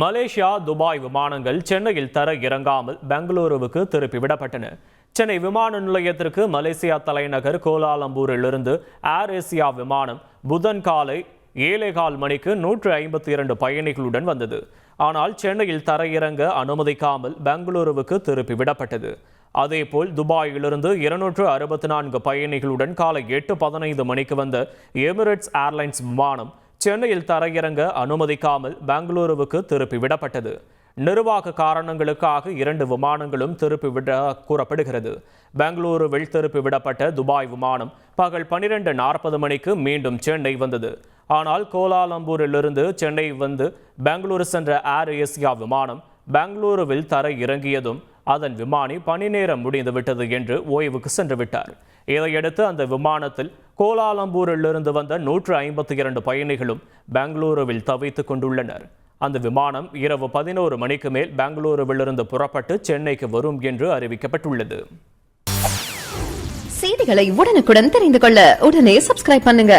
Malaysia Dubai விமானங்கள் சென்னையில் தர இறங்காமல் பெங்களூருவுக்கு திருப்பி விடப்பட்டன. சென்னை விமான நிலையத்திற்கு மலேசியா தலைநகர் கோலாலம்பூரிலிருந்து ஏர் ஏசியா விமானம் புதன் காலை ஏழேகால் மணிக்கு நூற்று ஐம்பத்தி இரண்டு பயணிகளுடன் வந்தது. ஆனால் சென்னையில் தரையிறங்க அனுமதிக்காமல் பெங்களூருவுக்கு திருப்பி விடப்பட்டது. அதேபோல் துபாயிலிருந்து இருநூற்று அறுபத்தி நான்கு பயணிகளுடன் காலை எட்டு பதினைந்து மணிக்கு வந்த எமிரேட்ஸ் ஏர்லைன்ஸ் விமானம் சென்னையில் தரையிறங்க அனுமதிக்காமல் பெங்களூருவுக்கு திருப்பி விடப்பட்டது. நிர்வாக காரணங்களுக்காக இரண்டு விமானங்களும் திருப்பி விட கூறப்படுகிறது. பெங்களூருவில் திருப்பி விடப்பட்ட துபாய் விமானம் பகல் பனிரெண்டு நாற்பது மணிக்கு மீண்டும் சென்னை வந்தது. ஆனால் கோலாலம்பூரிலிருந்து சென்னை வந்து பெங்களூரு சென்ற ஏர் ஏசியா விமானம் பெங்களூருவில் தரை இறங்கியதும் அதன் விமானி பணி நேரம் முடிந்துவிட்டது என்று ஓய்வுக்கு சென்று விட்டார். இதையடுத்து அந்த விமானத்தில் கோலாலம்பூரிலிருந்து வந்த நூற்று ஐம்பத்தி இரண்டு பயணிகளும் பெங்களூருவில் தவித்துக் கொண்டுள்ளனர். அந்த விமானம் இரவு பதினோரு மணிக்கு மேல் பெங்களூருவிலிருந்து புறப்பட்டு சென்னைக்கு வரும் என்று அறிவிக்கப்பட்டுள்ளது. செய்திகளை உடனுக்குடன் தெரிந்து கொள்ள உடனே சப்ஸ்கிரைப் பண்ணுங்க.